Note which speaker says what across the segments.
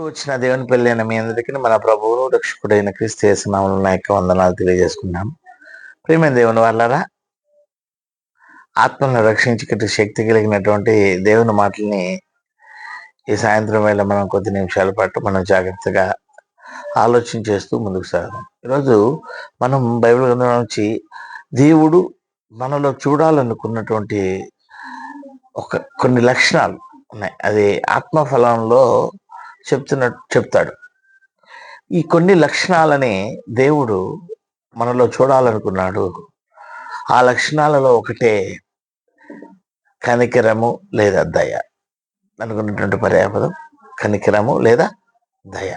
Speaker 1: ఇప్పుడు వచ్చిన దేవుని పెళ్ళైన మీ అందరికీ మన ప్రభువును రక్షకుడైన క్రీస్తు చేస్తున్నాము నా యొక్క వందనాలు తెలియజేసుకున్నాం ప్రేమ దేవుని వాళ్ళరా ఆత్మను రక్షించగట్టి శక్తి కలిగినటువంటి దేవుని మాటల్ని ఈ సాయంత్రం వేళ మనం కొద్ది నిమిషాల పాటు మనం జాగ్రత్తగా ఆలోచన చేస్తూ ముందుకు సాగాం ఈరోజు మనం బైబిల్ గ్రంథం నుంచి దేవుడు మనలో చూడాలనుకున్నటువంటి ఒక కొన్ని లక్షణాలు ఉన్నాయి. అది ఆత్మఫలంలో చెప్తున్న చెప్తాడు. ఈ కొన్ని లక్షణాలని దేవుడు మనలో చూడాలనుకున్నాడు. ఆ లక్షణాలలో ఒకటే కనికరము లేదా దయ అనుకున్నటువంటి పర్యాపదం కనికరము లేదా దయ.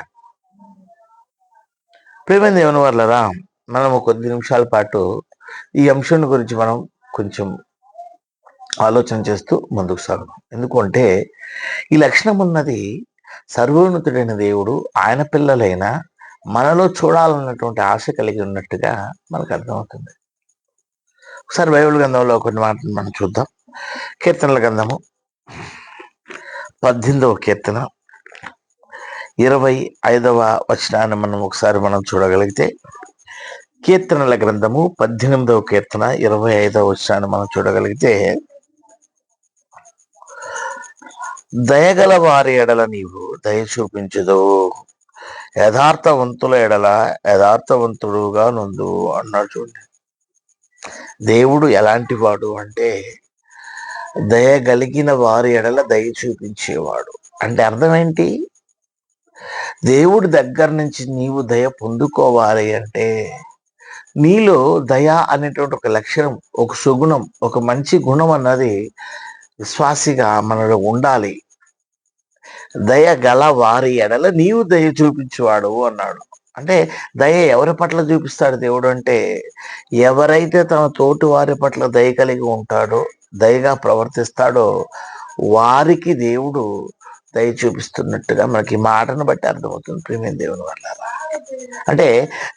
Speaker 1: ప్రేమ దేవుని వల్లరా మనము కొద్ది నిమిషాల పాటు ఈ అంశం గురించి మనం కొంచెం ఆలోచన చేస్తూ ముందుకు సాగుతాం ఎందుకంటే ఈ లక్షణం ఉన్నది సర్వోన్నతుడైన దేవుడు ఆయన పిల్లలైన మనలో చూడాలన్నటువంటి ఆశ కలిగి ఉన్నట్టుగా మనకు అర్థమవుతుంది. ఒకసారి బైబిల్ గ్రంథంలో కొన్ని మాటలు మనం చూద్దాం. కీర్తనల గ్రంథము పద్దెనిమిదవ కీర్తన. ఇరవై ఐదవ వచనాన్ని మనం ఒకసారి మనం చూడగలిగితే కీర్తనల గ్రంథము పద్దెనిమిదవ కీర్తన ఇరవై ఐదవ వచనాన్ని మనం చూడగలిగితే దయగల వారి ఎడల నీవు దయ చూపించదు యథార్థవంతుల ఎడల యథార్థవంతుడుగా నుండు అన్నాడు చూడండి. దేవుడు ఎలాంటి వాడు అంటే దయ కలిగిన వారి ఎడల దయ చూపించేవాడు. అంటే అర్థం ఏంటి? దేవుడి దగ్గర నుంచి నీవు దయ పొందుకోవాలి అంటే నీలో దయ అనేటువంటి ఒక లక్షణం ఒక సుగుణం ఒక మంచి గుణం అన్నది విశ్వాసిగా మనలో ఉండాలి. దయ గల వారి ఎడల నీవు దయ చూపించేవాడు అన్నాడు. అంటే దయ ఎవరి పట్ల చూపిస్తాడు దేవుడు అంటే ఎవరైతే తన తోటి వారి పట్ల దయ కలిగి ఉంటాడో దయగా ప్రవర్తిస్తాడో వారికి దేవుడు దయ చూపిస్తున్నట్టుగా మనకి మాటను బట్టి అర్థమవుతుంది. ప్రేమ దేవుని వల్ల అంటే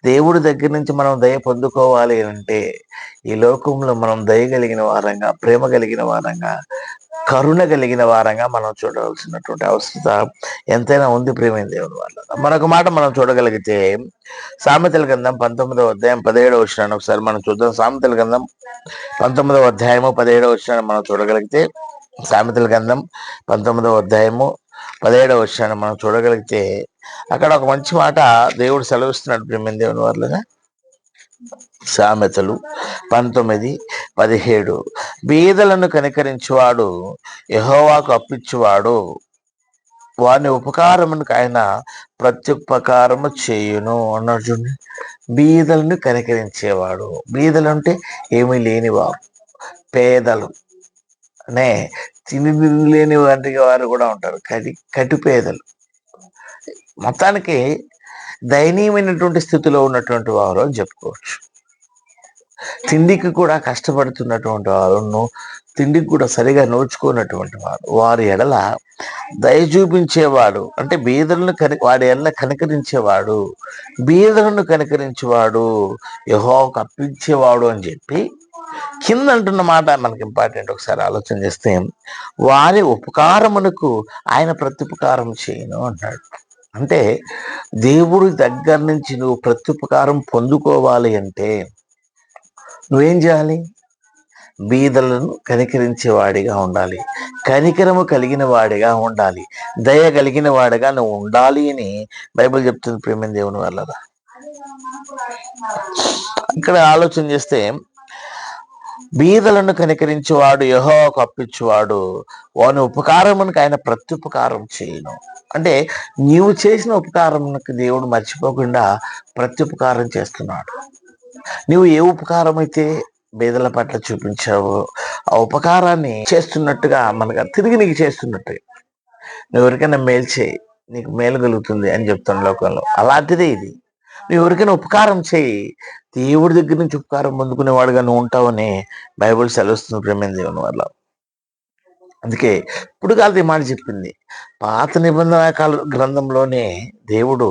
Speaker 1: దేవుడి దగ్గర నుంచి మనం దయ పొందుకోవాలి అంటే ఈ లోకంలో మనం దయ కలిగిన వారంగా ప్రేమ కలిగిన వారంగా కరుణ కలిగిన వారంగా మనం చూడవలసినటువంటి అవసరత ఎంతైనా ఉంది ప్రేమ దేవుని వల్ల మరొక మాట మనం చూడగలిగితే సామెతల గంధం పంతొమ్మిదవ అధ్యాయం పదిహేడవ వచ్చినాను ఒకసారి మనం చూద్దాం. సామెతల గంధం పంతొమ్మిదవ అధ్యాయము పదిహేడవ వచ్చినాను మనం చూడగలిగితే సామెతల గంధం పంతొమ్మిదవ అధ్యాయము పదిహేడవ వర్షాన్ని మనం చూడగలిగితే అక్కడ ఒక మంచి మాట దేవుడు సెలవిస్తున్నాడు ప్రేమ దేవుని సామెతలు పంతొమ్మిది పదిహేడు. బీదలను కనికరించువాడు యహోవాకు అప్పించువాడు వాని ఉపకారమునికి ఆయన ప్రత్యుపకారము చేయును అన్నాడు చూడండి. బీదలను కనికరించేవాడు. బీదలు అంటే ఏమీ లేనివారు. పేదలు. అనే తిని లేని వాటి వారు కూడా ఉంటారు. కటి కటిపేదలు మొత్తానికి దయనీయమైనటువంటి స్థితిలో ఉన్నటువంటి వారు అని చెప్పుకోవచ్చు. తిండికి కూడా కష్టపడుతున్నటువంటి వారును తిండికి కూడా సరిగా నోచుకున్నటువంటి వారు వారి ఎడల దయ చూపించేవాడు అంటే బీదలను కని వాడి ఎడల కనికరించేవాడు బీదలను కనికరించేవాడు యహో కప్పించేవాడు అని చెప్పి కింద అంటున్న మాట మనకి ఇంపార్టెంట్ ఒకసారి ఆలోచన చేస్తే వారి ఉపకారమునకు ఆయన ప్రత్యుపకారం చేయను అంటాడు. అంటే దేవుడి దగ్గర నుంచి నువ్వు ప్రత్యుపకారం పొందుకోవాలి అంటే నువ్వేం చేయాలి? బీదలను కనికరించే వాడిగా ఉండాలి. కనికరము కలిగిన వాడిగా ఉండాలి. దయ కలిగిన వాడిగా నువ్వు ఉండాలి అని బైబిల్ చెప్తుంది ప్రేమ దేవుని వల్ల ఇక్కడ ఆలోచన చేస్తే బీదలను కనికరించేవాడు యహోకు అప్పించేవాడు వాని ఉపకారమునికి ఆయన ప్రత్యుపకారం చేయను. అంటే నీవు చేసిన ఉపకారమునికి దేవుడు మర్చిపోకుండా ప్రత్యుపకారం చేస్తున్నాడు. నువ్వు ఏ ఉపకారం అయితే బీదల పట్ల చూపించావు ఆ ఉపకారాన్ని చేస్తున్నట్టుగా మనకు తిరిగి నీకు చేస్తున్నట్టుగా నువ్వు ఎవరికైనా మేలు చేయి నీకు మేలు కలుగుతుంది అని చెప్తాను లోకంలో. అలాంటిదే ఇది. నువ్వు ఎవరికైనా ఉపకారం చేయి. దేవుడి దగ్గర నుంచి ఉపకారం పొందుకునేవాడుగా నువ్వు ఉంటావని బైబుల్ సెలవుస్తుంది ప్రేమ దేవుని వల్ల. అందుకే ఇప్పుడు కాదు మాట చెప్పింది. పాత నిబంధన కాల గ్రంథంలోనే దేవుడు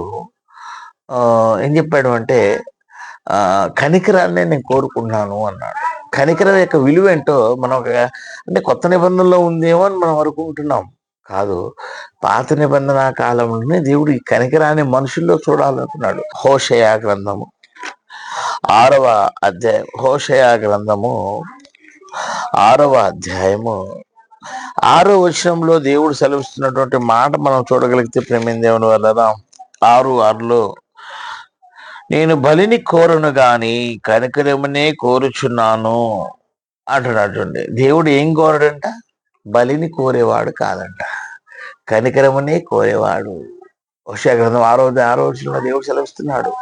Speaker 1: ఏం చెప్పాడు అంటే కనికరాన్ని నేను కోరుకున్నాను అన్నాడు. కనికరం యొక్క విలువ ఏంటో మనం అంటే కొత్త నిబంధనలో ఉందేమో అని మనం అనుకుంటున్నాం. కాదు. పాత నిబంధన కాలంలోనే దేవుడు ఈ కనికరాన్ని మనుషుల్లో చూడాలనుకున్నాడు హోషయా గ్రంథము. ఆరవ అధ్యాయం హోషయా గ్రంథము ఆరవ అధ్యాయము. ఆరో వచనంలో దేవుడు సెలవిస్తున్నటువంటి మాట మనం చూడగలిగితే ప్రేమిన దేవుని వల్ల ఆరు ఆరులో నేను బలిని కోరను గాని కనికరమనే కోరుచున్నాను అంటున్నటువంటి దేవుడు ఏం కోరడంట? బలిని కోరేవాడు కాదంట. కనికరమునే కోరేవాడు. హోషయ గ్రంథం ఆరో ఆరో వచనంలో దేవుడు సెలవిస్తున్నాడు.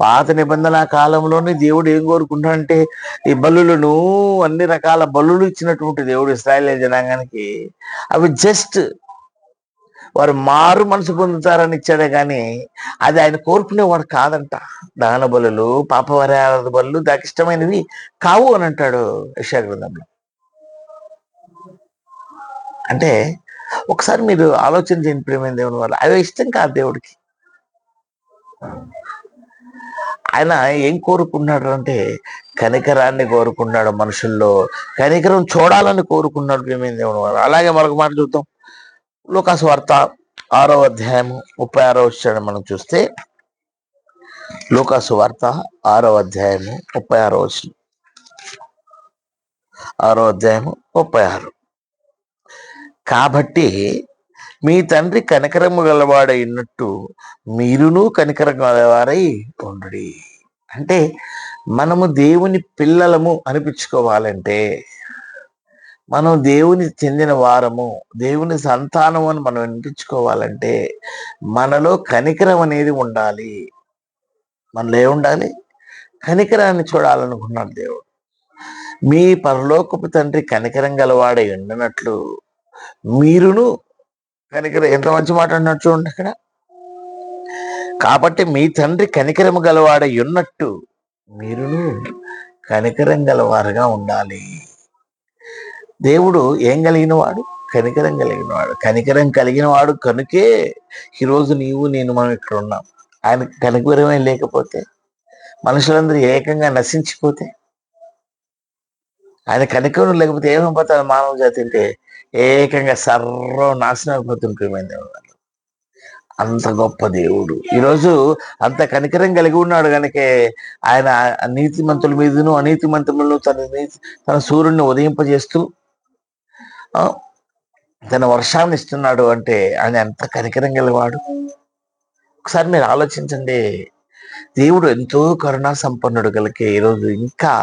Speaker 1: పాత నిబంధన కాలంలోనే దేవుడు ఏం కోరుకుంటాడంటే ఈ బలులను అన్ని రకాల బలులు ఇచ్చినటువంటి దేవుడు ఇస్రాయల్ జనాంగానికి అవి జస్ట్ వారు మారు మనసు పొందుతారని ఇచ్చాడే కానీ అది ఆయన కోరుకునేవాడు కాదంట. దాన బలులు పాపవరాల బలులు దానికి ఇష్టమైనవి కావు అని అంటాడు యశాగ్రంథంలో అంటే ఒకసారి మీరు ఆలోచన చేయండి ప్రేమైన దేవుని వల్ల అవి ఇష్టం కాదు దేవుడికి. ఆయన ఏం కోరుకున్నాడు అంటే కనికరాన్ని కోరుకున్నాడు మనుషుల్లో. కనికరం చూడాలని కోరుకున్నాడు ప్రేమైన దేవుని వారు. అలాగే మరొక మాట చూద్దాం. లోకాసు వార్త ఆరో అధ్యాయము ముప్పై ఆరో వచ్చాడు మనం చూస్తే లోకాసు వార్త ఆరో అధ్యాయము ముప్పై ఆరో వచ్చిన ఆరో అధ్యాయము ముప్పై ఆరు. కాబట్టి మీ తండ్రి కనికరము గలవాడై ఉన్నట్టు మీరును కనికరం గలవారై ఉండు అంటే మనము దేవుని పిల్లలము అనిపించుకోవాలంటే మనం దేవుని చెందిన వారము దేవుని సంతానం అని మనం అనిపించుకోవాలంటే మనలో కనికరం అనేది ఉండాలి. మనలో ఏముండాలి కనికరాన్ని చూడాలనుకున్నాడు దేవుడు. మీ పరలోకపు తండ్రి కనికరం గలవాడై ఉండినట్లు మీరును కనికర ఎంత మంచి మాట అన్నట్టు చూడండి అక్కడ. కాబట్టి మీ తండ్రి కనికరము గలవాడ ఉన్నట్టు మీరును కనికరం గలవారుగా ఉండాలి. దేవుడు ఏం కలిగిన వాడు కనికరం కలిగిన వాడు కనికరం కలిగిన వాడు కనుకే ఈరోజు నీవు నేను మనం ఇక్కడ ఉన్నాం. ఆయన కనికరమే లేకపోతే మనుషులందరూ ఏకంగా నశించిపోతే ఆయన కనికరం లేకపోతే ఏమైపోతారు మానవ జాతి అంటే ఏకంగా సర్వం నాశనం అయిపోతుంది ప్రియమైన అంత గొప్ప దేవుడు. ఈరోజు అంత కనికరం కలిగి ఉన్నాడు కనుకే ఆయన నీతిమంతుల మీదను అనీతిమంతులను తన నీతి తన సూర్యుడిని ఉదయింపజేస్తూ తన వర్షాన్ని ఇస్తున్నాడు అంటే ఆయన ఎంత కనికరం గలవాడు. ఒకసారి మీరు ఆలోచించండి దేవుడు ఎంతో కరుణా సంపన్నుడు కలిగే ఈరోజు ఇంకా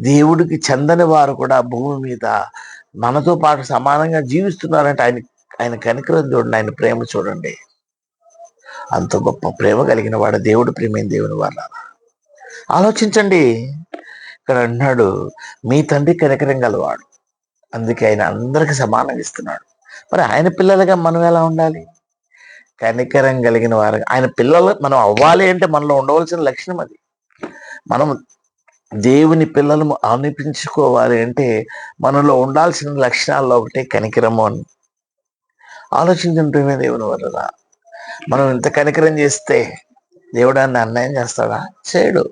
Speaker 1: దేవుడికి చెందని వారు కూడా భూమి మీద మనతో పాటు సమానంగా జీవిస్తున్నారంటే ఆయన ఆయన కనికరం చూడండి ఆయన ప్రేమ చూడండి. అంత గొప్ప ప్రేమ కలిగిన వాడు దేవుడు ప్రేమైన దేవుని వాళ్ళ ఆలోచించండి. ఇక్కడ అన్నాడు మీ తండ్రి కనికరం గలవాడు. అందుకే ఆయన అందరికి సమానంగా ఇస్తున్నాడు. మరి ఆయన పిల్లలుగా మనం ఎలా ఉండాలి? కనికరం కలిగిన వారు ఆయన పిల్లలు మనం అవ్వాలి అంటే మనలో ఉండవలసిన లక్షణం అది. మనం దేవుని పిల్లలు అనిపించుకోవాలి అంటే మనలో ఉండాల్సిన లక్షణాల్లో ఒకటి కనికరము అని. ఆలోచించుంటేనే దేవుని వలన. మనం ఇంత కనికరం చేస్తే దేవుడాన్ని అన్యాయం చేస్తాడా? చేయడు.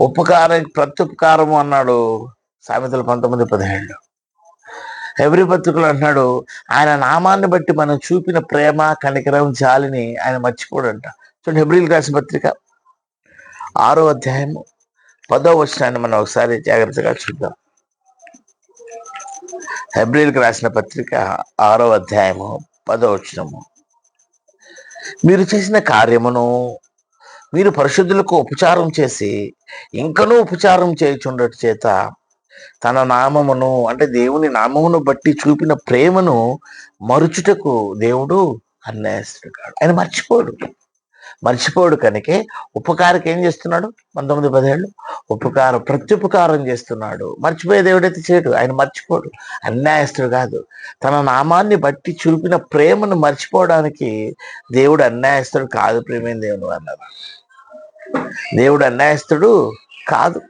Speaker 1: ఉపకారం ప్రత్యుపకారము అన్నాడు సామెతలు పంతొమ్మిది పదిహేడు ఎవరి పత్రికలు అంటున్నాడు ఆయన నామాన్ని బట్టి మనం చూపిన ప్రేమ కనికరం జాలిని ఆయన మర్చిపోడంట. చూడండి హెబ్రిల్ రాసిన పత్రిక ఆరో అధ్యాయము పదో వచనాన్ని మనం ఒకసారి జాగ్రత్తగా చూద్దాం. హెబ్రిల్కి రాసిన పత్రిక ఆరో అధ్యాయము పదో వచనము. మీరు చేసిన కార్యమును మీరు పరిశుద్ధులకు ఉపచారం చేసి ఇంకనూ ఉపచారం చేయుచుండటి చేత తన నామమును అంటే దేవుని నామమును బట్టి చూపిన ప్రేమను మరుచుటకు దేవుడు అన్యాయస్తుడు కాడు. ఆయన మర్చిపోడు. మర్చిపోడు కనుకే. ఉపకారకి ఏం చేస్తున్నాడు? పంతొమ్మిది పదేళ్ళు ఉపకారం ప్రత్యుపకారం చేస్తున్నాడు. మర్చిపోయే దేవుడైతే చేయడు. ఆయన మర్చిపోడు. అన్యాయస్తుడు కాదు. తన నామాన్ని బట్టి చూపిన ప్రేమను మర్చిపోవడానికి దేవుడు అన్యాయస్తుడు కాదు ప్రేమైన దేవుడు అన్నారు దేవుడు అన్యాయస్తుడు కాదు.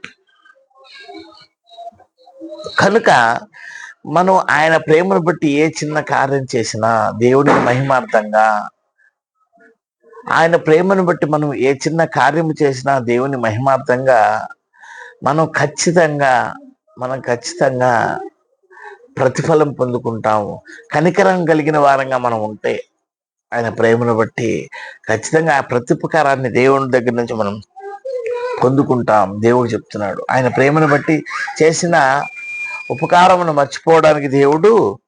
Speaker 1: కనుక మనం ఆయన ప్రేమను బట్టి ఏ చిన్న కార్యం చేసినా దేవుడికి మహిమార్థంగా ఆయన ప్రేమను బట్టి మనం ఏ చిన్న కార్యము చేసినా దేవుని మహిమార్థంగా మనం ఖచ్చితంగా మనం ఖచ్చితంగా ప్రతిఫలం పొందుకుంటాము. కనికరం కలిగిన వారంగా మనం ఉంటే ఆయన ప్రేమను బట్టి ఖచ్చితంగా ఆ ప్రతిపకారాన్ని దేవుని దగ్గర నుంచి మనం పొందుకుంటాం. దేవుడు చెప్తున్నాడు. ఆయన ప్రేమను బట్టి చేసిన ఉపకారమును మర్చిపోవడానికి దేవుడు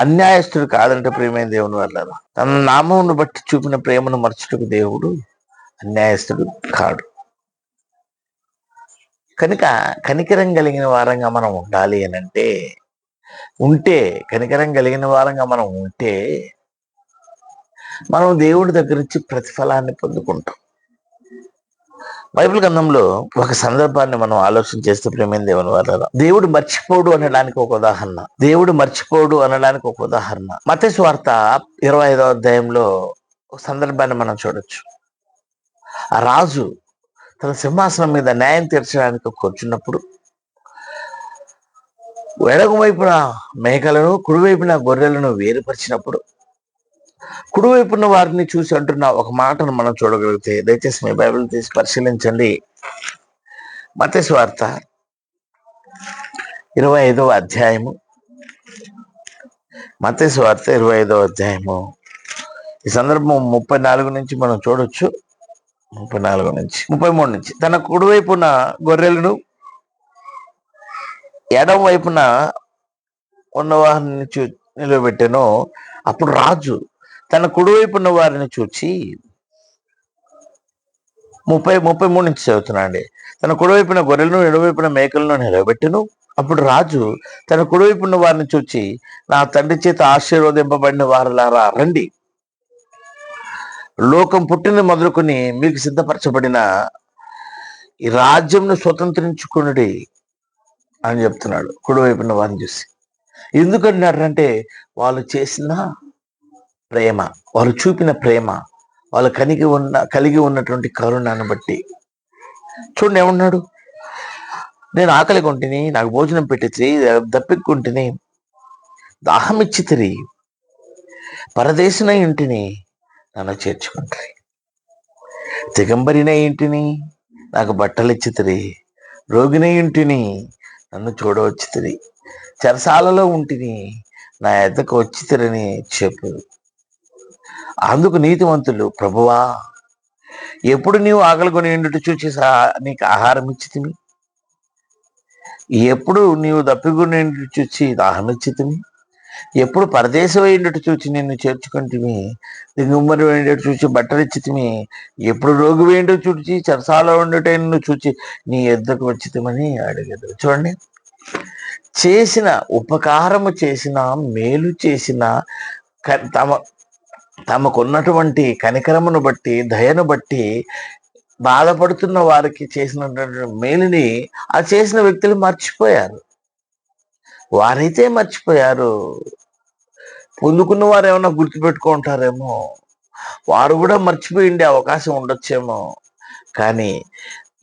Speaker 1: అన్యాయస్తుడు కాదంటే ప్రేమైన దేవుని వల్ల తన నామమును బట్టి చూపిన ప్రేమను మర్చుటకు దేవుడు అన్యాయస్తుడు కాడు. కనుక కనికరం కలిగిన వారంగా మనం ఉండాలి అని అంటే ఉంటే కనికరం కలిగిన వారంగా మనం ఉంటే మనం దేవుడి దగ్గర నుంచి ప్రతిఫలాన్ని పొందుకుంటాం. బైబిల్ గ్రంథంలో ఒక సందర్భాన్ని మనం ఆలోచన చేస్తే ప్రేమైన దేవుని వల్ల దేవుడు మర్చిపోడు అనడానికి ఒక ఉదాహరణ. దేవుడు మర్చిపోడు అనడానికి ఒక ఉదాహరణ. మత వార్త ఇరవై ఐదవ అధ్యాయంలో ఒక సందర్భాన్ని మనం చూడొచ్చు. ఆ రాజు తన సింహాసనం మీద న్యాయం తీర్చడానికి కూర్చున్నప్పుడు ఎడమ వైపున మేకలను కుడివైపున గొర్రెలను వేరుపరిచినప్పుడు కుడివైపు ఉన్న వారిని చూసి అంటున్న ఒక మాటను మనం చూడగలిగితే దయచేసి మీ బైబిల్ తీసి పరిశీలించండి. మత వార్త ఇరవై ఐదవ అధ్యాయము. మత వార్త ఇరవై ఐదవ అధ్యాయము. ఈ సందర్భం ముప్పై నాలుగు నుంచి మనం చూడొచ్చు. ముప్పై నాలుగు నుంచి ముప్పై మూడు నుంచి. తన కుడివైపున గొర్రెలను ఎడం వైపున ఉన్న వారిని చూ నిలబెట్టాను. అప్పుడు రాజు తన కుడివైపున్న వారిని చూచి ముప్పై ముప్పై మూడు నుంచి చదువుతున్నాండి తన కుడివైపున గొర్రెలను ఎడవైపున మేకలను నిలబెట్టును. అప్పుడు రాజు తన కుడివైపున్న వారిని చూచి నా తండ్రి చేత ఆశీర్వదింపబడిన వారులారా రండి. లోకం పుట్టిన మొదలుకొని మీకు సిద్ధపరచబడిన ఈ రాజ్యంను స్వతంత్రించుకునుడి అని చెప్తున్నాడు కుడివైపున వారిని చూసి. ఎందుకంటున్నారంటే వాళ్ళు చేసిన ప్రేమ. వాళ్ళు చూపిన ప్రేమ. వాళ్ళు కలిగి ఉన్న కలిగి ఉన్నటువంటి కరుణను బట్టి. చూడండి ఏమన్నాడు? నేను ఆకలి కొంటిని నాకు భోజనం పెట్టించి దప్పిక్కుంటిని దాహం ఇచ్చితిరి పరదేశిన ఇంటిని నన్ను చేర్చుకుంటాయి దిగంబరిన ఇంటిని నాకు బట్టలు ఇచ్చితిరి రోగిన ఇంటిని నన్ను చూడవచ్చు తిరిగి చెరసాలలో ఉంటిని నా ఎద్దకు వచ్చితిరని చెప్పు. అందుకు నీతివంతులు ప్రభువా ఎప్పుడు నీవు ఆకలికొని ఎండుట చూచి నీకు ఆహారం ఇచ్చితిమి. ఎప్పుడు నీవు దప్పిగుని ఎండుట చూచి దాహం ఇచ్చితిమి. ఎప్పుడు పరదేశం వేయండుట చూచి నిన్ను చేర్చుకుంటుమి. దిగుమ్మరి వేయండుట చూచి బట్టలు ఇచ్చితిమి. ఎప్పుడు రోగి వేయండు చూచి చరసాలో ఉండటే నిన్ను చూచి నీ ఎద్దకు వచ్చితమని అడిగదు చూడండి. చేసిన ఉపకారము చేసిన మేలు చేసిన తమ తమకున్నటువంటి కనికరమును బట్టి దయను బట్టి బాధపడుతున్న వారికి చేసినటువంటి మేలుని ఆ చేసిన వ్యక్తులు మర్చిపోయారు. వారైతే మర్చిపోయారు. పొందుకున్న వారు ఏమైనా గుర్తుపెట్టుకుంటారేమో. వారు కూడా మర్చిపోయి ఉండే అవకాశం ఉండొచ్చేమో. కానీ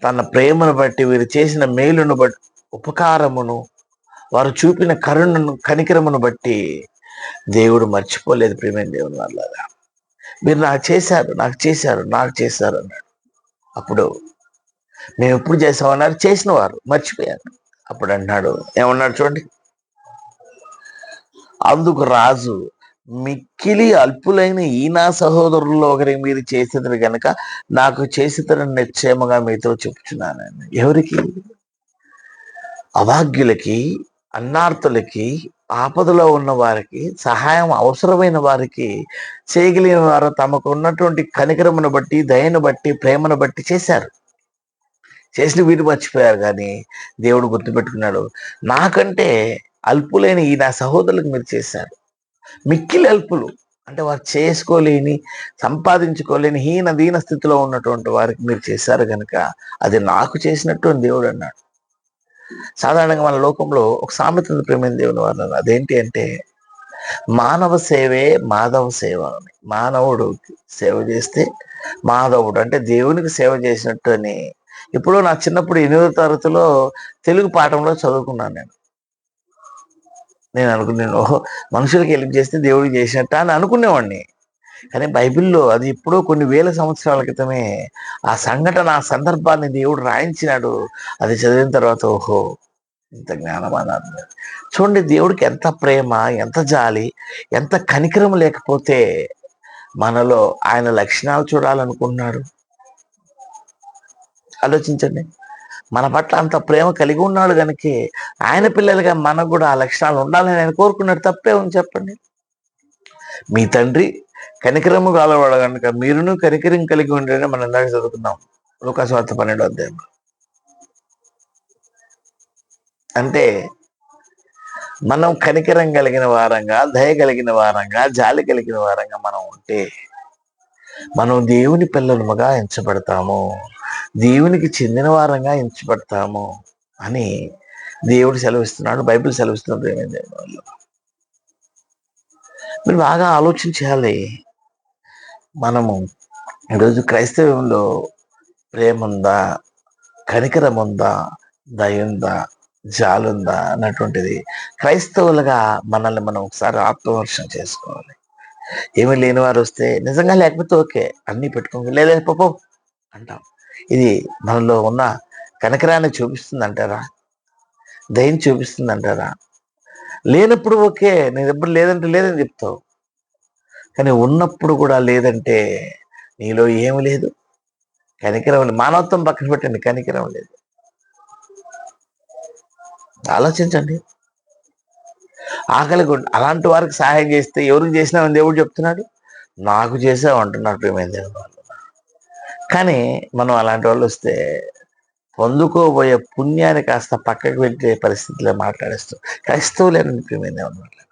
Speaker 1: తన ప్రేమను బట్టి వీరు చేసిన మేలును బట్టి ఉపకారమును వారు చూపిన కరుణను కనికరమును బట్టి దేవుడు మర్చిపోలేదు ప్రేమ దేవుని వల్ల మీరు నాకు చేశారు నాకు చేశారు నాకు చేశారు అన్నాడు. అప్పుడు మేము ఎప్పుడు చేసామన్నారు చేసిన వారు మర్చిపోయారు. అప్పుడు అన్నాడు ఏమన్నాడు చూడండి. అందుకు రాజు మిక్కిలి అల్పులైన ఈ నా సహోదరుల్లో ఒకరికి మీరు చేసేదని కనుక నాకు చేసేదని నిశ్చయముగా మీతో చెప్తున్నాను ఎవరికి? అభాగ్యులకి అన్నార్థులకి ఆపదలో ఉన్న వారికి సహాయం అవసరమైన వారికి చేయగలిగిన వారు తమకు ఉన్నటువంటి కనికరమును బట్టి దయను బట్టి ప్రేమను బట్టి చేశారు. చేసిన వీరు మర్చిపోయారు కానీ దేవుడు గుర్తుపెట్టుకున్నాడు. నాకంటే అల్పులైన ఈ నా సహోదరులకు మీరు చేశారు. మిక్కిలి అల్పులు. అంటే వారు చేసుకోలేని సంపాదించుకోలేని హీన దీన స్థితిలో ఉన్నటువంటి వారికి మీరు చేశారు కనుక అది నాకు చేసినట్టు దేవుడు అన్నాడు. సాధారణంగా మన లోకంలో ఒక సామెత ప్రేమైన దేవుని వాళ్ళు అదేంటి అంటే మానవ సేవే మాధవ సేవ అని. మానవుడు సేవ చేస్తే మాధవుడు అంటే దేవునికి సేవ చేసినట్టు అని. ఇప్పుడు నా చిన్నప్పుడు ఎనిమిదో తరగతిలో తెలుగు పాఠంలో చదువుకున్నాను నేను. నేను అనుకున్నాను మనుషులకి హెల్ప్ చేస్తే దేవుడికి చేసినట్ట అని అనుకునేవాడిని. కానీ బైబిల్లో అది ఎప్పుడో కొన్ని వేల సంవత్సరాల క్రితమే ఆ సంఘటన ఆ సందర్భాన్ని దేవుడు రాయించినాడు. అది చదివిన తర్వాత ఓహో ఇంత జ్ఞానం అన్నారు చూడండి దేవుడికి ఎంత ప్రేమ ఎంత జాలి ఎంత కనికరం లేకపోతే మనలో ఆయన లక్షణాలు చూడాలనుకున్నాడు ఆలోచించండి. మన పట్ల అంత ప్రేమ కలిగి ఉన్నాడు కనుక ఆయన పిల్లలుగా మనకు కూడా ఆ లక్షణాలు ఉండాలని ఆయన కోరుకున్నాడు తప్పే ఉంది చెప్పండి. మీ తండ్రి కనికరము కాలవాడు కనుక మీరును కనికరం కలిగి ఉండేనే మనం ఇందాక చదువుకున్నాం. లోకస్వార్థ పన్నెండు అధ్యాయం. అంటే మనం కనికరం కలిగిన వారంగా దయ కలిగిన వారంగా జాలి కలిగిన వారంగా మనం ఉంటే మనం దేవుని పిల్లలముగా ఎంచబడతాము. దేవునికి చెందిన వారంగా ఎంచబడతాము అని దేవుడు సెలవిస్తున్నాడు. బైబిల్ సెలవిస్తున్నాడు ఏమైంది? మీరు బాగా ఆలోచించాలి. మనము ఈరోజు క్రైస్తవంలో ప్రేమ ఉందా కనికరం ఉందా దయ ఉందా జాలుందా అన్నటువంటిది క్రైస్తవులుగా మనల్ని మనం ఒకసారి ఆత్మవర్షం చేసుకోవాలి. ఏమీ లేని వారు వస్తే నిజంగా లేకపోతే ఓకే అన్నీ పెట్టుకోండి. లేదా పాపం అంటాం. ఇది మనలో ఉన్న కనకరాన్ని చూపిస్తుంది అంటారా దయం చూపిస్తుంది అంటారా లేనప్పుడు ఓకే నేను ఎప్పుడు లేదంటే లేదని చెప్తావు. కానీ ఉన్నప్పుడు కూడా లేదంటే నీలో ఏమి లేదు. కనికరం లేదు. మానవత్వం పక్కన పెట్టండి. కనికరం లేదు. ఆలోచించండి. ఆకలి అలాంటి వారికి సహాయం చేస్తే ఎవరికి చేసినామని దేవుడు చెప్తున్నాడు? నాకు చేసావు అంటున్నాడు ప్రేమైన దేవుడు. వాళ్ళు కానీ మనం అలాంటి వాళ్ళు వస్తే పొందుకోబోయే పుణ్యాన్ని కాస్త పక్కకు పెట్టే పరిస్థితిలో మాట్లాడేస్తాం క్రైస్తవులేనని ప్రేమైన దేవుడు.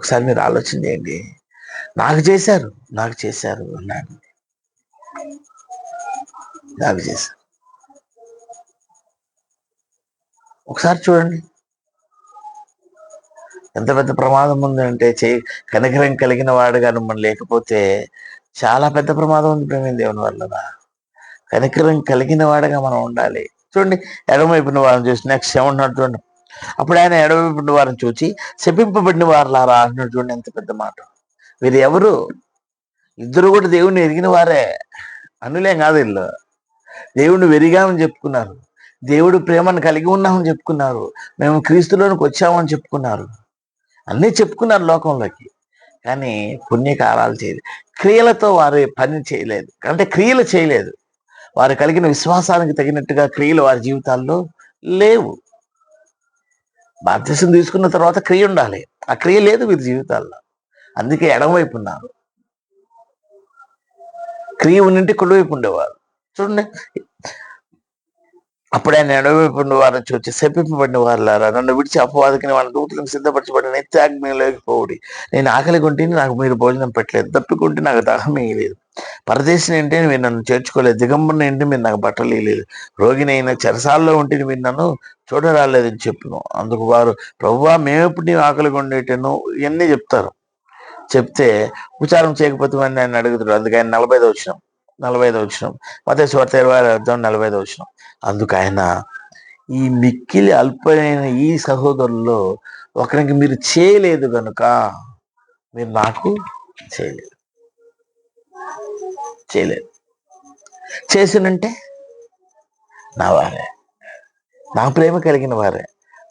Speaker 1: ఒకసారి మీరు ఆలోచన చేయండి. నాకు చేశారు నాకు చేశారు అన్నాడు. నాకు చేశారు. ఒకసారి చూడండి. ఎంత పెద్ద ప్రమాదం ఉందంటే చేయి కనికరం కలిగిన వాడుగా మనం లేకపోతే చాలా పెద్ద ప్రమాదం ఉంది ప్రేమ దేవుని వల్ల కనికరం కలిగిన వాడుగా మనం ఉండాలి. చూడండి ఎడమైపోయిన వాళ్ళని చూసి నెక్స్ట్ ఏమంటున్నాడు చూడండి. అప్పుడు ఆయన ఎడమవైపున వారిని చూసి శపింపబడిన వారులారా అన్నటువంటి ఎంత పెద్ద మాట. వీరు ఎవరు ఇద్దరు కూడా దేవుణ్ణి ఎరిగిన వారే. అనులేం కాదు వీళ్ళు. దేవుణ్ణి వెరిగామని చెప్పుకున్నారు. దేవుడు ప్రేమను కలిగి ఉన్నామని చెప్పుకున్నారు. మేము క్రీస్తులోనికి వచ్చామని చెప్పుకున్నారు. అన్నీ చెప్పుకున్నారు లోకంలోకి. కానీ పుణ్యకారాలు చేయలేదు. క్రియలతో వారు పని చేయలేదు. అంటే క్రియలు చేయలేదు. వారు కలిగిన విశ్వాసానికి తగినట్టుగా క్రియలు వారి జీవితాల్లో లేవు. బాధ్యతను తీసుకున్న తర్వాత క్రియ ఉండాలి. ఆ క్రియ లేదు వీరి జీవితాల్లో. అందుకే ఎడమవైపు ఉన్నారు క్రియ ఉన్నింటి కుడివైపు ఉండేవారు. చూడండి అప్పుడు ఆయన వారిని చూచి శపింపబడిన వారులారా? నన్ను విడిచి అపవాదికి వాళ్ళ దూతలకు సిద్ధపరచబడిన నిత్యాగ్నిలోకి పోవుడి నేను ఆకలి కొంటేనే నాకు మీరు భోజనం పెట్టలేదు. తప్పికుంటే నాకు దాహం వేయలేదు. పరదేశం ఏంటి మీరు నన్ను చేర్చుకోలేదు. దిగంబరం ఏంటి మీరు నాకు బట్టలు వేయలేదు రోగిని చెరసాల్లో ఉంటే మీరు నన్ను చూడరాలేదని చెప్పును. అందుకు వారు ప్రభువా మేమెప్పుడు నీ ఆకలి కొండేటను ఇవన్నీ చెప్తారు. చెప్తే ఉపచారం చేయకపోతే అని ఆయన అడుగుతాడు. అందుకని నలభై వచ్చినాం నలభై ఐదు వచ్చినాం మత స్వార్థ ఇరవై ఆరు అర్థం నలభై ఐదు వచ్చినాం అందుకు ఆయన ఈ మిక్కిలి అల్పమైన ఈ సహోదరుల్లో ఒకరికి మీరు చేయలేదు కనుక మీరు నాకు చేయలేదు. చేయలేదు. చేసినంటే నా వారే. నా ప్రేమ కలిగిన వారే.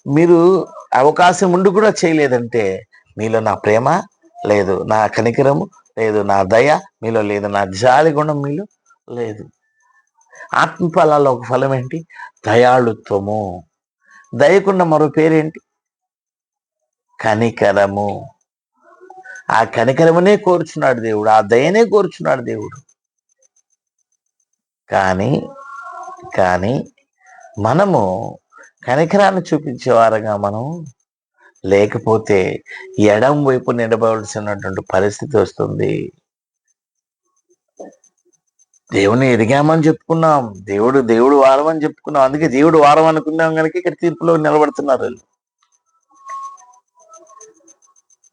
Speaker 1: మీరు అవకాశం ఉండి కూడా చేయలేదంటే మీలో నా ప్రేమ లేదు. నా కనికరము లేదు నా దయ మీలో లేదు నా జాలి గుణం మీలో లేదు. ఆత్మఫలాల్లో ఒక ఫలం ఏంటి? దయాళుత్వము. దయకున్న మరో పేరేంటి? కనికరము. ఆ కనికరమునే కోరుచున్నాడు దేవుడు ఆ దయనే కోరుచున్నాడు దేవుడు. కానీ కానీ మనము కనికరాన్ని చూపించేవారుగా మనం లేకపోతే ఎడం వైపు నిలబడాల్సినటువంటి పరిస్థితి వస్తుంది. దేవుని ఎదిగామని చెప్పుకున్నాం. దేవుడు దేవుడు వారం అని చెప్పుకున్నాం. అందుకే దేవుడు వారం అనుకున్నాం కనుక ఇక్కడ తీర్పులో నిలబడుతున్నారు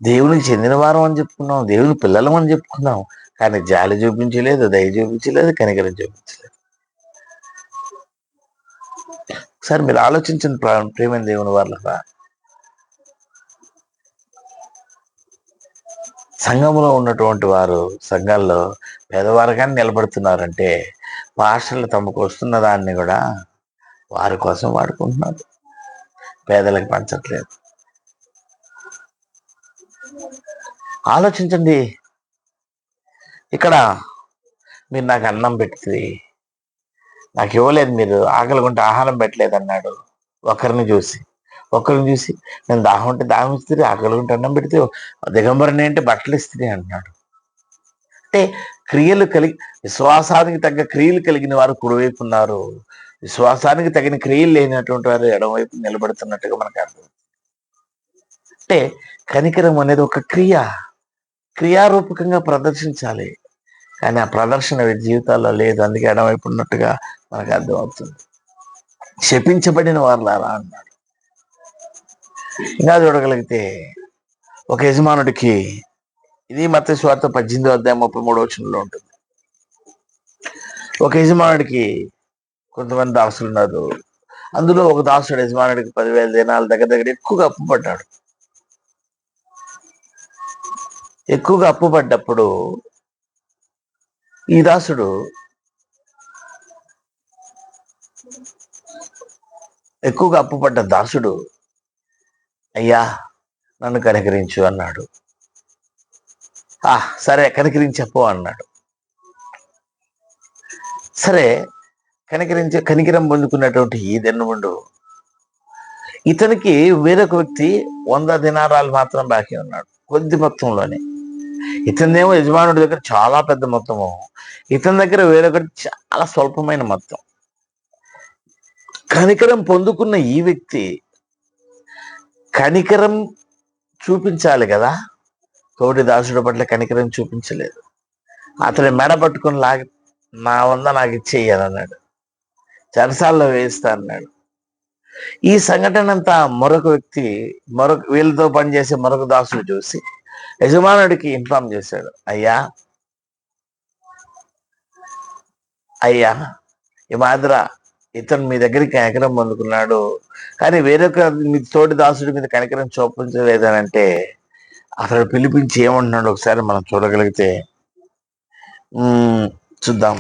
Speaker 1: దేవునికి చెందిన వారం అని చెప్పుకున్నాం. దేవుని పిల్లలం అని చెప్పుకున్నాం. కానీ జాలి చూపించలేదు దయ చూపించలేదు కనికరం చూపించలేదు. ఒకసారి మీరు ఆలోచించండి ప్రా- ప్రేమైన దేవుని వాళ్ళ సంఘంలో ఉన్నటువంటి వారు సంఘాల్లో పేదవారుగానే నిలబడుతున్నారంటే పాస్టర్లు తమకు వస్తున్న దాన్ని కూడా వారి కోసం వాడుకుంటున్నారు. పేదలకు పంచట్లేదు. ఆలోచించండి. ఇక్కడ మీరు నాకు అన్నం పెట్టి నాకు ఇవ్వలేదు మీరు. ఆకలి కొంటే ఆహారం పెట్టలేదు అన్నాడు ఒకరిని చూసి. ఒకరిని చూసి నేను దాహం ఉంటే దాహం ఇస్తుంది ఆకలి ఉంటే అన్నం పెడితే దిగంబరని అంటే బట్టలు ఇస్తుంది అంటున్నాడు. అంటే క్రియలు కలిగి విశ్వాసానికి తగ్గ క్రియలు కలిగిన వారు కుడివైపు ఉన్నారు విశ్వాసానికి తగిన క్రియలు లేనటువంటి వారు ఎడమవైపు నిలబడుతున్నట్టుగా మనకు అర్థం అంటే కనికరం అనేది ఒక క్రియ. క్రియారూపకంగా ప్రదర్శించాలి. కానీ ఆ ప్రదర్శన జీవితాల్లో లేదు. అందుకే ఎడమవైపు ఉన్నట్టుగా మనకు అర్థమవుతుంది. శపించబడిన వారులారా అన్నాడు. ఇంకా చూడగలిగితే ఒక యజమానుడికి ఇది మత స్వార్థ పద్దెనిమిది అధ్యాయం ముప్పై మూడు వచనంలో ఉంటుంది. ఒక యజమానుడికి కొంతమంది దాసులు ఉన్నారు. అందులో ఒక దాసుడు యజమానుడికి పదివేల దినాలు దగ్గర దగ్గర ఎక్కువగా అప్పు పడ్డాడు. ఎక్కువగా అప్పు పడ్డప్పుడు ఈ దాసుడు ఎక్కువగా అప్పు పడ్డ దాసుడు అయ్యా నన్ను కనికరించు అన్నాడు. ఆ సరే కనికరించపో అన్నాడు. సరే కనికరించే కనికరం పొందుకున్నటువంటి ఈ దినముండు ఇతనికి వేరొక వ్యక్తి వంద దినారాలు మాత్రం బాకీ ఉన్నాడు కొద్ది మొత్తంలోనే. ఇతనిదేమో యజమానుడి దగ్గర చాలా పెద్ద మొత్తము ఇతని దగ్గర వేరొకటి చాలా స్వల్పమైన మొత్తం. కనికరం పొందుకున్న ఈ వ్యక్తి కనికరం చూపించాలి కదా. తోటి దాసుడు పట్ల కనికరం చూపించలేదు. అతని మెడ పట్టుకుని లాగ నా వంద నాకు ఇచ్చేయాలి అన్నాడు. చెరసాల్లో వేయిస్తా అన్నాడు. ఈ సంఘటన అంతా మరొక వ్యక్తి మరొక వీళ్ళతో పనిచేసే మరొక దాసుడు చూసి యజమానుడికి ఇన్ఫార్మ్ చేశాడు. అయ్యా అయ్యా ఈ మాదిరా ఇతను మీ దగ్గరికి కనికరం పొందుకున్నాడు కానీ వేరొక మీ తోటి దాసుడి మీద కనికరం చూపించలేదనంటే అతడు పిలిపించి ఏమంటున్నాడు ఒకసారి మనం చూడగలిగితే. చూద్దాం.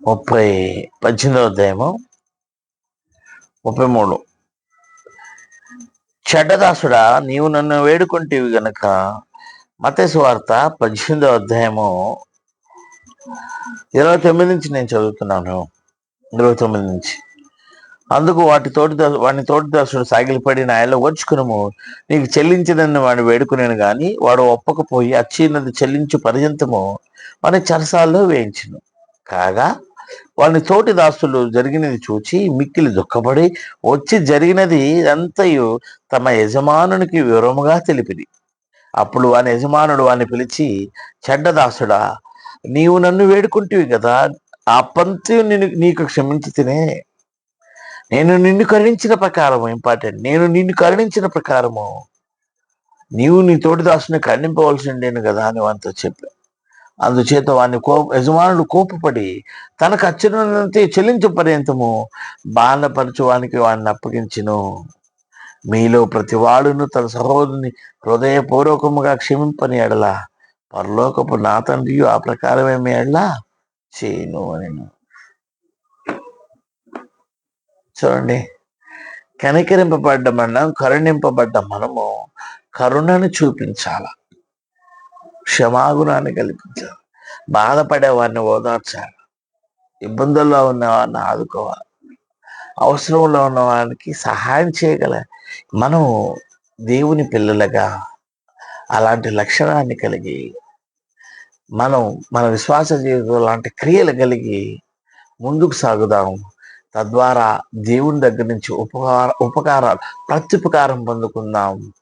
Speaker 1: ముప్పై పద్దెనిమిదవ అధ్యాయము. ముప్పై మూడు. చెడ్డదాసుడా నీవు నన్ను వేడుకుంటేవి గనక. మతేసు వార్త పద్దెనిమిదవ అధ్యాయము ఇరవై తొమ్మిది నుంచి నేను చదువుతున్నాను. ఇరవై తొమ్మిది నుంచి. అందుకు వాటి తోటి వాడిని వాని తోటి దాసుడు సాగిలిపడి నాయలో వచ్చుకునము నీకు చెల్లించదని వాడిని వేడుకునేను గాని వాడు ఒప్పకపోయి అచ్చినది చెల్లించు పర్యంతము మన చరసాల్లో వేయించును. కాగా వాని తోటి దాసులు జరిగినది చూచి మిక్కిలి దుఃఖపడి వచ్చి జరిగినది అంతయు తమ యజమానునికి వివరముగా తెలిపిది అప్పుడు వాని యజమానుడు వాని పిలిచి చెడ్డదాసుడా నీవు నన్ను వేడుకుంటివి కదా ఆ పంతు నిన్ను నీకు క్షమించి తినే. నేను నిన్ను కరుణించిన ప్రకారము ఇంపార్టెంట్ నేను నిన్ను కరుణించిన ప్రకారము నీవు నీ తోటి దాసుని ఖండింపవలసి ఉండేను కదా అని వానితో చెప్పా అందుచేత వాని కోప యజమానుడు కోపపడి తనకు అచ్చినంతే చెల్లించు పర్యంతము బాధపరచువానికి వాడిని అప్పగించును. మీలో ప్రతి వాడును తన సహోదరుని హృదయపూర్వకముగా క్షమింపని ఎడల పరలోకపు నా తండ్రియు ఆ ప్రకారమేమి ఎడలా చేయను అని చూడండి. కనికరింపబడ్డ మనం కరుణింపబడ్డ మనము కరుణను చూపించాలా. క్షమాగుణాన్ని కల్పించాలి. బాధపడే వారిని ఓదార్చాలి. ఇబ్బందుల్లో ఉన్న వారిని ఆదుకోవాలి. అవసరంలో ఉన్న వారికి సహాయం చేయగల మనం దేవుని పిల్లలుగా అలాంటి లక్షణాన్ని కలిగి మనం మన విశ్వాస జీవితంలో లాంటి క్రియలు కలిగి ముందుకు సాగుదాం. తద్వారా దేవుని దగ్గర నుంచి ఉపకార ఉపకారాలు ప్రత్యుపకారం పొందుకుందాం.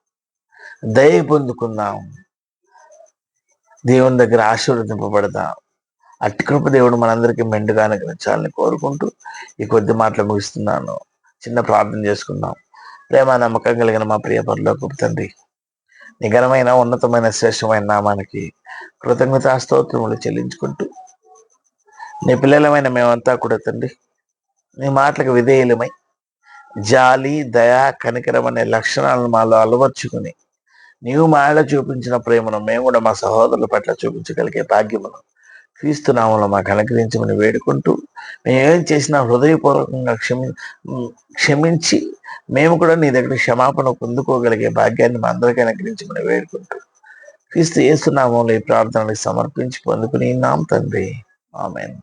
Speaker 1: దయ పొందుకుందాం. దేవుని దగ్గర ఆశీర్వదింపబడదాం. అట్టి కృప దేవుడు మనందరికీ మెండుగా అనుగ్రహించాలని కోరుకుంటూ ఈ కొద్ది మాటలు ముగిస్తున్నాను. చిన్న ప్రార్థన చేసుకుందాం. ప్రేమ నమ్మకం కలిగిన మా ప్రియ పరలోకపు తండ్రి నిఘనమైన ఉన్నతమైన శ్రేష్టమైన నామానికి కృతజ్ఞత స్తోత్రములు చెల్లించుకుంటూ నీ పిల్లలమైన మేమంతా కూడా తండ్రి నీ మాటలకు విధేయులమై జాలి దయ కనికరం అనే లక్షణాలను మాలో అలవర్చుకుని నీవు మాలో చూపించిన ప్రేమను మేము కూడా మా సహోదరుల పట్ల చూపించగలిగే భాగ్యమును క్రీస్తు నామంలో మాకు అనుగ్రహించమని వేడుకుంటూ మేము ఏం చేసినా హృదయపూర్వకంగా క్షమి క్షమించి మేము కూడా నీ దగ్గర క్షమాపణ పొందుకోగలిగే భాగ్యాన్ని మా అందరికీ అనుగ్రహించమని వేడుకుంటూ క్రీస్తు ఏసునామంలో ఈ ప్రార్థనలకు సమర్పించి పొందుకుని నామ తండ్రి. ఆమెన్.